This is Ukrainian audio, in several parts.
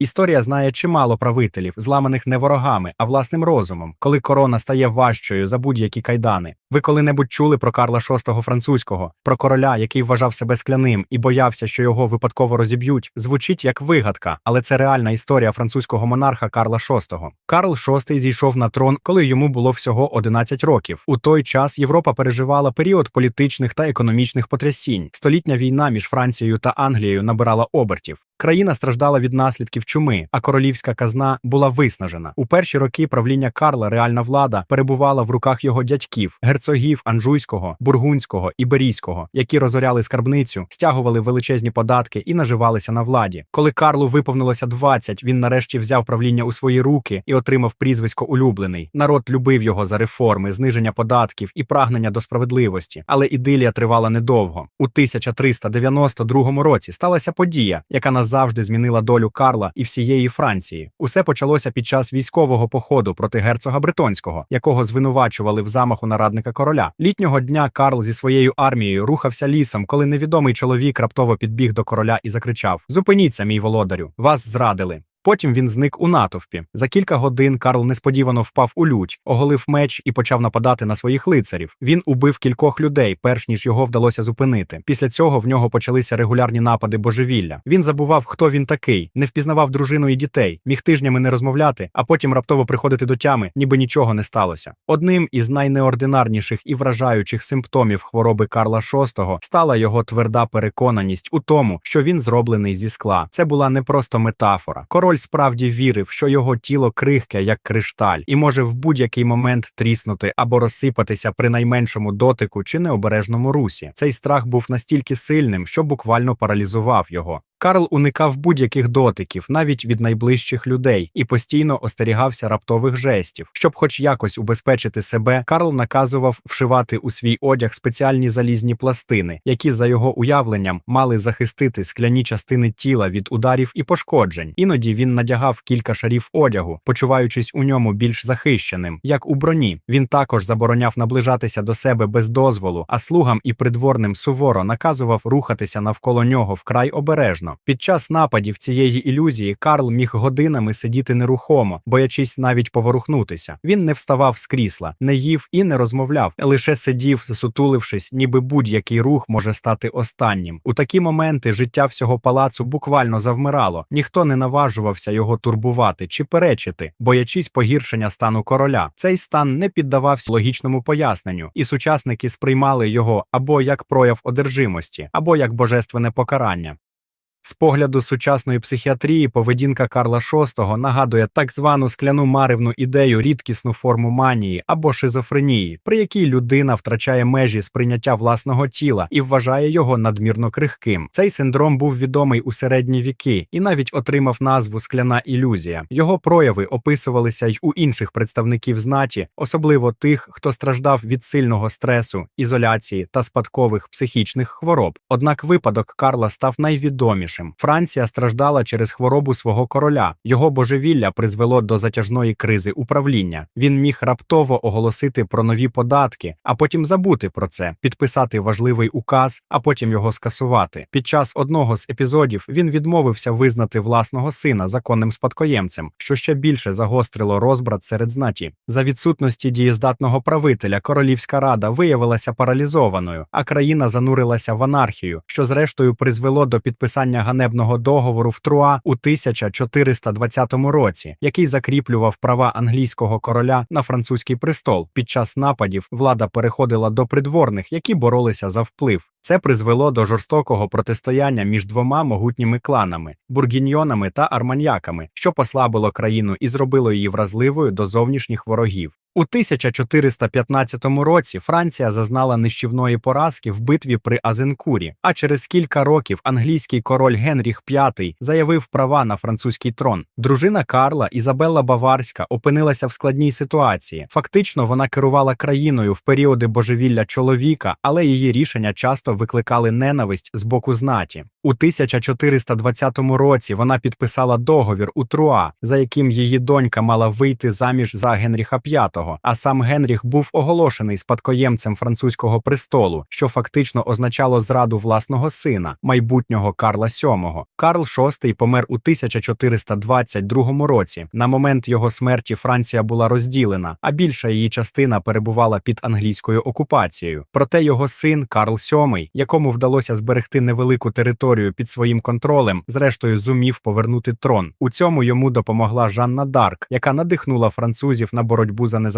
Історія знає чимало правителів, зламаних не ворогами, а власним розумом, коли корона стає важчою за будь-які кайдани. Ви коли-небудь чули про Карла VI французького, про короля, який вважав себе скляним і боявся, що його випадково розіб'ють, звучить як вигадка, але це реальна історія французького монарха Карла VI. Карл VI зійшов на трон, коли йому було всього 11 років. У той час Європа переживала період політичних та економічних потрясінь. Столітня війна між Францією та Англією набирала обертів. Країна страждала від наслідків чуми, а королівська казна була виснажена. У перші роки правління Карла реальна влада перебувала в руках його дядьків, герцогів Анжуйського, Бургунського і Берійського, які розоряли скарбницю, стягували величезні податки і наживалися на владі. Коли Карлу виповнилося 20, він нарешті взяв правління у свої руки і отримав прізвисько улюблений. Народ любив його за реформи, зниження податків і прагнення до справедливості, але ідилія тривала недовго. У 1392 році сталася подія, яка назавжди змінила долю Карла і всієї Франції. Усе почалося під час військового походу проти герцога Бретонського, якого звинувачували в замаху на радника короля. Літнього дня Карл зі своєю армією рухався лісом, коли невідомий чоловік раптово підбіг до короля і закричав: Зупиніться, мій володарю, вас зрадили. Потім він зник у натовпі. За кілька годин Карл несподівано впав у лють, оголив меч і почав нападати на своїх лицарів. Він убив кількох людей, перш ніж його вдалося зупинити. Після цього в нього почалися регулярні напади божевілля. Він забував, хто він такий, не впізнавав дружину і дітей, міг тижнями не розмовляти, а потім раптово приходити до тями, ніби нічого не сталося. Одним із найнеординарніших і вражаючих симптомів хвороби Карла VI стала його тверда переконаність у тому, що він зроблений зі скла. Це була не просто метафора. Король справді вірив, що його тіло крихке, як кришталь, і може в будь-який момент тріснути або розсипатися при найменшому дотику чи необережному русі. Цей страх був настільки сильним, що буквально паралізував його. Карл уникав будь-яких дотиків, навіть від найближчих людей, і постійно остерігався раптових жестів. Щоб хоч якось убезпечити себе, Карл наказував вшивати у свій одяг спеціальні залізні пластини, які, за його уявленням, мали захистити скляні частини тіла від ударів і пошкоджень. Іноді він надягав кілька шарів одягу, почуваючись у ньому більш захищеним, як у броні. Він також забороняв наближатися до себе без дозволу, а слугам і придворним суворо наказував рухатися навколо нього вкрай обережно. Під час нападів цієї ілюзії Карл міг годинами сидіти нерухомо, боячись навіть поворухнутися. Він не вставав з крісла, не їв і не розмовляв, лише сидів, засутулившись, ніби будь-який рух може стати останнім. У такі моменти життя всього палацу буквально завмирало. Ніхто не наважувався його турбувати чи перечити, боячись погіршення стану короля. Цей стан не піддавався логічному поясненню, і сучасники сприймали його або як прояв одержимості, або як божественне покарання. З погляду сучасної психіатрії поведінка Карла VI нагадує так звану скляну маревну ідею рідкісну форму манії або шизофренії, при якій людина втрачає межі сприйняття власного тіла і вважає його надмірно крихким. Цей синдром був відомий у середні віки і навіть отримав назву скляна ілюзія. Його прояви описувалися й у інших представників знаті, особливо тих, хто страждав від сильного стресу, ізоляції та спадкових психічних хвороб. Однак випадок Карла став найвідомішим. Франція страждала через хворобу свого короля. Його божевілля призвело до затяжної кризи управління. Він міг раптово оголосити про нові податки, а потім забути про це, підписати важливий указ, а потім його скасувати. Під час одного з епізодів він відмовився визнати власного сина законним спадкоємцем, що ще більше загострило розбрат серед знаті. За відсутності дієздатного правителя королівська рада виявилася паралізованою, а країна занурилася в анархію, що зрештою призвело до підписання ганебного договору в Труа у 1420 році, який закріплював права англійського короля на французький престол. Під час нападів влада переходила до придворних, які боролися за вплив. Це призвело до жорстокого протистояння між двома могутніми кланами бургіньйонами та арманьяками, що послабило країну і зробило її вразливою до зовнішніх ворогів. У 1415 році Франція зазнала нищівної поразки в битві при Азенкурі, а через кілька років англійський король Генріх V заявив права на французький трон. Дружина Карла Ізабелла Баварська опинилася в складній ситуації. Фактично, вона керувала країною в періоди божевілля чоловіка, але її рішення часто викликали ненависть з боку знаті. У 1420 році вона підписала договір у Труа, за яким її донька мала вийти заміж за Генріха V. А сам Генріх був оголошений спадкоємцем французького престолу, що фактично означало зраду власного сина, майбутнього Карла VII. Карл VI помер у 1422 році. На момент його смерті Франція була розділена, а більша її частина перебувала під англійською окупацією. Проте його син Карл VII, якому вдалося зберегти невелику територію під своїм контролем, зрештою зумів повернути трон. У цьому йому допомогла Жанна Дарк, яка надихнула французів на боротьбу за незалежність.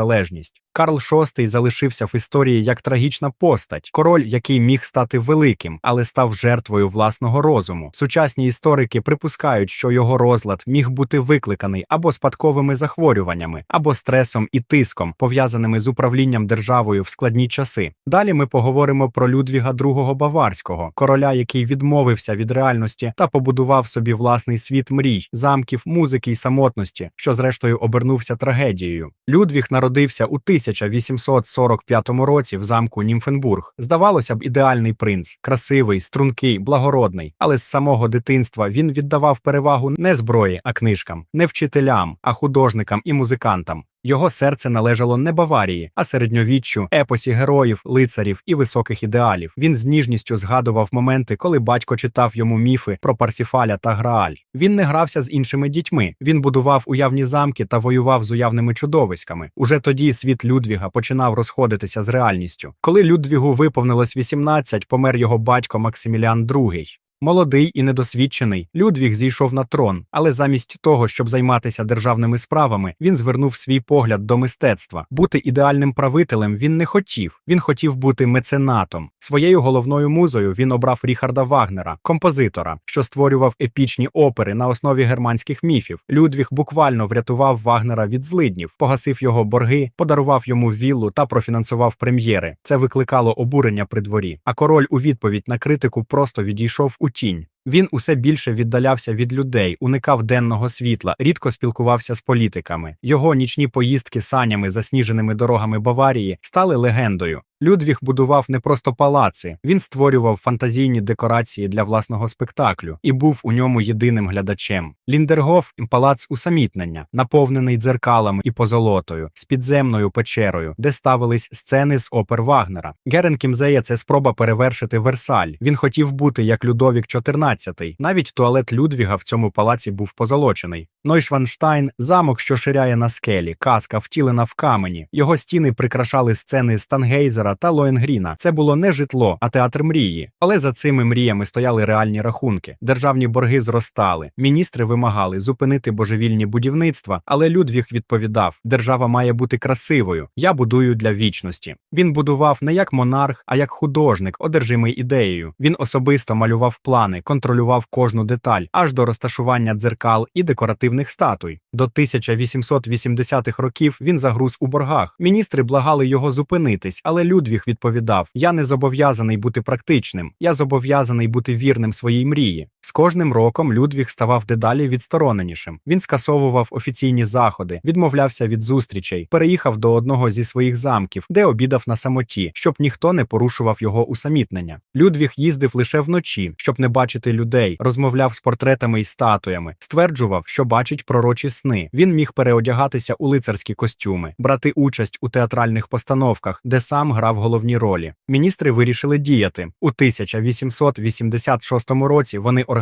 Карл VI залишився в історії як трагічна постать, король, який міг стати великим, але став жертвою власного розуму. Сучасні історики припускають, що його розлад міг бути викликаний або спадковими захворюваннями, або стресом і тиском, пов'язаними з управлінням державою в складні часи. Далі ми поговоримо про Людвіга II Баварського, короля, який відмовився від реальності та побудував собі власний світ мрій, замків, музики й самотності, що зрештою обернувся трагедією. Людвіг народився у 1845 році в замку Німфенбург. Здавалося б, ідеальний принц, красивий, стрункий, благородний, але з самого дитинства він віддавав перевагу не зброї, а книжкам, не вчителям, а художникам і музикантам. Його серце належало не Баварії, а середньовіччю, епосі героїв, лицарів і високих ідеалів. Він з ніжністю згадував моменти, коли батько читав йому міфи про Парсіфаля та Грааль. Він не грався з іншими дітьми. Він будував уявні замки та воював з уявними чудовиськами. Уже тоді світ Людвіга починав розходитися з реальністю. Коли Людвігу виповнилось 18, помер його батько Максиміліан II. Молодий і недосвідчений, Людвіг зійшов на трон, але замість того, щоб займатися державними справами, він звернув свій погляд до мистецтва. Бути ідеальним правителем він не хотів. Він хотів бути меценатом. Своєю головною музою він обрав Ріхарда Вагнера, композитора, що створював епічні опери на основі германських міфів. Людвіг буквально врятував Вагнера від злиднів, погасив його борги, подарував йому віллу та профінансував прем'єри. Це викликало обурення при дворі. А король у відповідь на критику просто відійшов у тінь. Він усе більше віддалявся від людей, уникав денного світла, рідко спілкувався з політиками. Його нічні поїздки санями, засніженими дорогами Баварії, стали легендою. Людвіг будував не просто палаци, він створював фантазійні декорації для власного спектаклю і був у ньому єдиним глядачем. Ліндергоф палац усамітнення, наповнений дзеркалами і позолотою, з підземною печерою, де ставились сцени з опер Вагнера. Герен Кімзея це спроба перевершити Версаль. Він хотів бути як Людовік XIV. Навіть туалет Людвіга в цьому палаці був позолочений. Нойшванштайн замок, що ширяє на скелі, казка втілена в камені. Його стіни прикрашали сцени Стангейзера та Лоенгріна. Це було не житло, а театр мрії. Але за цими мріями стояли реальні рахунки. Державні борги зростали. Міністри вимагали зупинити божевільні будівництва, але Людвіг відповідав: держава має бути красивою. Я будую для вічності. Він будував не як монарх, а як художник, одержимий ідеєю. Він особисто малював плани, контролював кожну деталь, аж до розташування дзеркал і декоративних статуй. До 1880-х років він загруз у боргах. Міністри благали його зупинитись, але Людвіг відповідав: Я не зобов'язаний бути практичним, я зобов'язаний бути вірним своїй мрії. З кожним роком Людвіг ставав дедалі відстороненішим. Він скасовував офіційні заходи, відмовлявся від зустрічей, переїхав до одного зі своїх замків, де обідав на самоті, щоб ніхто не порушував його усамітнення. Людвіг їздив лише вночі, щоб не бачити людей, розмовляв з портретами і статуями, стверджував, що бачить пророчі сни. Він міг переодягатися у лицарські костюми, брати участь у театральних постановках, де сам грав головні ролі. Міністри вирішили діяти у 1886 році. Вони організували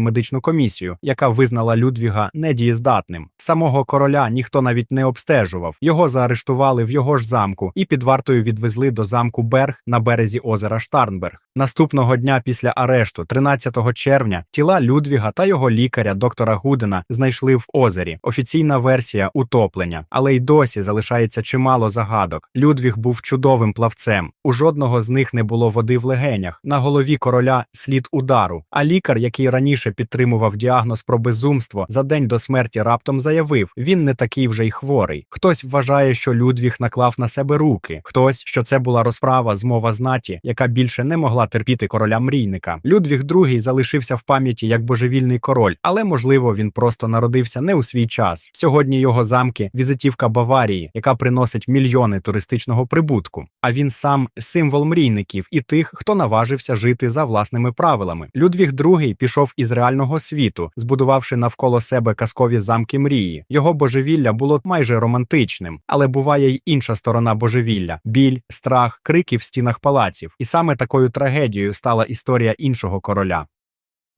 медичну комісію, яка визнала Людвіга недієздатним. Самого короля ніхто навіть не обстежував. Його заарештували в його ж замку і під вартою відвезли до замку Берг на березі озера Штарнберг. Наступного дня після арешту, 13 червня, тіла Людвіга та його лікаря, доктора Гудена, знайшли в озері. Офіційна версія утоплення, але й досі залишається чимало загадок. Людвіг був чудовим плавцем. У жодного з них не було води в легенях. На голові короля слід удару. А лікар, який раніше підтримував діагноз про безумство, за день до смерті раптом заявив: він не такий вже й хворий. Хтось вважає, що Людвіг наклав на себе руки, хтось, що це була розправа змова знаті, яка більше не могла терпіти короля мрійника. Людвіг II залишився в пам'яті як божевільний король, але можливо він просто народився не у свій час. Сьогодні його замки візитівка Баварії, яка приносить мільйони туристичного прибутку. А він сам символ мрійників і тих, хто наважився жити за власними правилами. Людвіг II пішов із реального світу, збудувавши навколо себе казкові замки мрії. Його божевілля було майже романтичним, але буває й інша сторона божевілля: біль, страх, крики в стінах палаців. І саме такою трагедією стала історія іншого короля.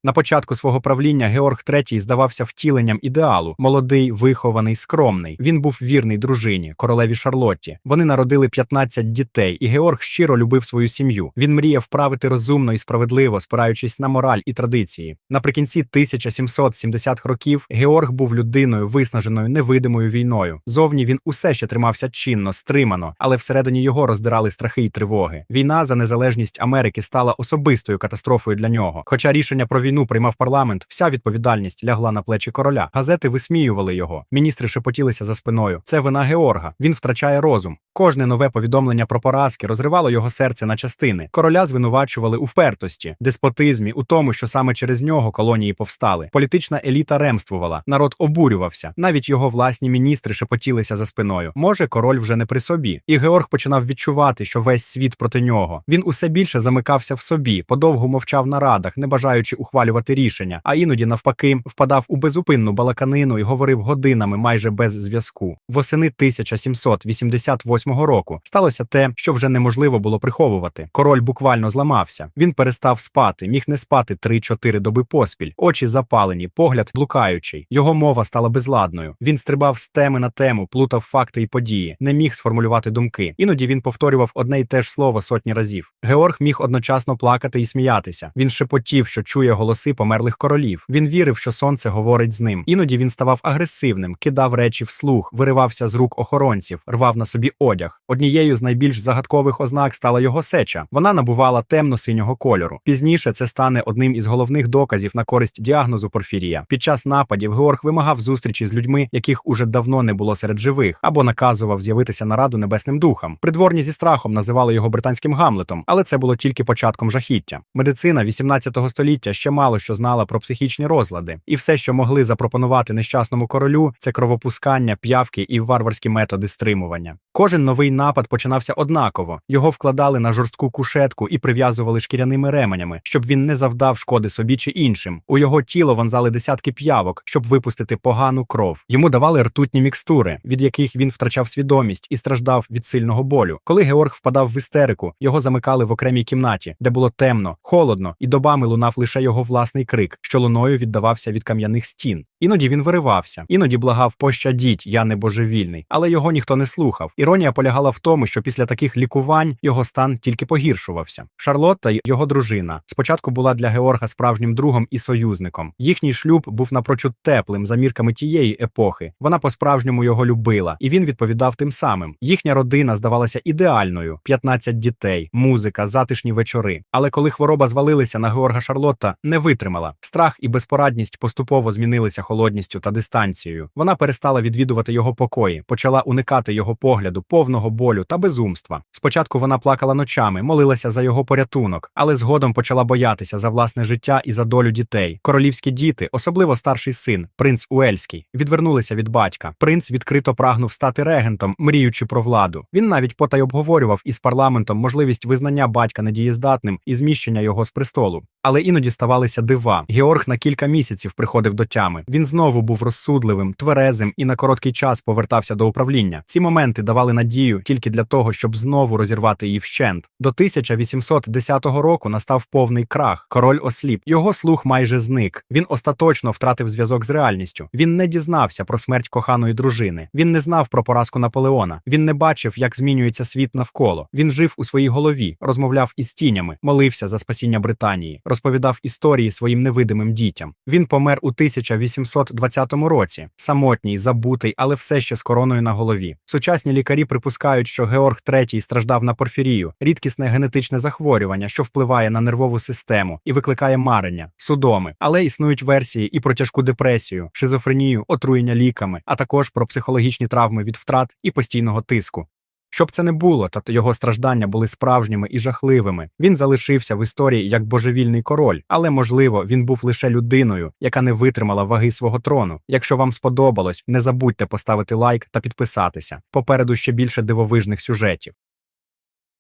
На початку свого правління Георг III здавався втіленням ідеалу, молодий, вихований, скромний. Він був вірний дружині, королеві Шарлотті. Вони народили 15 дітей, і Георг щиро любив свою сім'ю. Він мріяв правити розумно і справедливо, спираючись на мораль і традиції. Наприкінці 1770-х років Георг був людиною, виснаженою невидимою війною. Зовні він усе ще тримався чинно, стримано, але всередині його роздирали страхи й тривоги. Війна за незалежність Америки стала особистою катастрофою для нього. Хоча рішення про війну приймав парламент, вся відповідальність лягла на плечі короля. Газети висміювали його. Міністри шепотілися за спиною. Це вина Георга. Він втрачає розум. Кожне нове повідомлення про поразки розривало його серце на частини. Короля звинувачували у впертості, деспотизмі, у тому, що саме через нього колонії повстали. Політична еліта ремствувала, народ обурювався. Навіть його власні міністри шепотілися за спиною. Може, король вже не при собі. І Георг починав відчувати, що весь світ проти нього. Він усе більше замикався в собі, подовго мовчав на радах, не бажаючи ухвалювати рішення, а іноді, навпаки, впадав у безупинну балаканину і говорив годинами майже без зв'язку. Восени 1788 року сталося те, що вже неможливо було приховувати. Король буквально зламався. Він перестав спати, міг не спати 3-4 доби поспіль, очі запалені, погляд блукаючий. Його мова стала безладною. Він стрибав з теми на тему, плутав факти і події, не міг сформулювати думки. Іноді він повторював одне й те ж слово сотні разів. Георг міг одночасно плакати і сміятися. Він шепотів, що чує голоси померлих королів. Він вірив, що сонце говорить з ним. Іноді він ставав агресивним, кидав речі вслух, виривався з рук охоронців, рвав на собі одяг. Однією з найбільш загадкових ознак стала його сеча. Вона набувала темно-синього кольору. Пізніше це стане одним із головних доказів на користь діагнозу порфірія. Під час нападів Георг вимагав зустрічі з людьми, яких уже давно не було серед живих, або наказував з'явитися на раду небесним духам. Придворні зі страхом називали його британським Гамлетом, але це було тільки початком жахіття. Медицина 18 століття ще мало що знала про психічні розлади, і все, що могли запропонувати нещасному королю, це кровопускання, п'явки і варварські методи стримування. Кожен новий напад починався однаково. Його вкладали на жорстку кушетку і прив'язували шкіряними ременями, щоб він не завдав шкоди собі чи іншим. У його тіло вонзали десятки п'явок, щоб випустити погану кров. Йому давали ртутні мікстури, від яких він втрачав свідомість і страждав від сильного болю. Коли Георг впадав в істерику, його замикали в окремій кімнаті, де було темно, холодно, і добами лунав лише його власний крик, що луною віддавався від кам'яних стін. Іноді він виривався, іноді благав пощадіть, я не божевільний, але його ніхто не слухав. Іронія полягала в тому, що після таких лікувань його стан тільки погіршувався. Шарлотта, його дружина, спочатку була для Георга справжнім другом і союзником. Їхній шлюб був напрочуд теплим за мірками тієї епохи. Вона по-справжньому його любила, і він відповідав тим самим. Їхня родина здавалася ідеальною: 15 дітей, музика, затишні вечори. Але коли хвороба звалилася на Георга Шарлотта, не витримала. Страх і безпорадність поступово змінилися холодністю та дистанцією. Вона перестала відвідувати його покої, почала уникати його погляду, повного болю та безумства. Спочатку вона плакала ночами, молилася за його порятунок, але згодом почала боятися за власне життя і за долю дітей. Королівські діти, особливо старший син, принц Уельський, відвернулися від батька. Принц відкрито прагнув стати регентом, мріючи про владу. Він навіть потай обговорював із парламентом можливість визнання батька недієздатним і зміщення його з престолу. Але іноді ставалися дива. Георг на кілька місяців приходив до тями. Він знову був розсудливим, тверезим і на короткий час повертався до управління. Ці моменти давали надію тільки для того, щоб знову розірвати її вщент. До 1810 року настав повний крах. Король осліп. Його слух майже зник. Він остаточно втратив зв'язок з реальністю. Він не дізнався про смерть коханої дружини. Він не знав про поразку Наполеона. Він не бачив, як змінюється світ навколо. Він жив у своїй голові, розмовляв із тінями, молився за спасіння Британії, розповідав історії своїм невидимим дітям. Він помер у 1820 році, самотній, забутий, але все ще з короною на голові. Сучасні лікарі припускають, що Георг III страждав на порфірію, рідкісне генетичне захворювання, що впливає на нервову систему і викликає марення, судоми. Але існують версії і про тяжку депресію, шизофренію, отруєння ліками, а також про психологічні травми від втрат і постійного тиску. Щоб це не було, та його страждання були справжніми і жахливими. Він залишився в історії як божевільний король, але можливо він був лише людиною, яка не витримала ваги свого трону. Якщо вам сподобалось, не забудьте поставити лайк та підписатися. Попереду ще більше дивовижних сюжетів.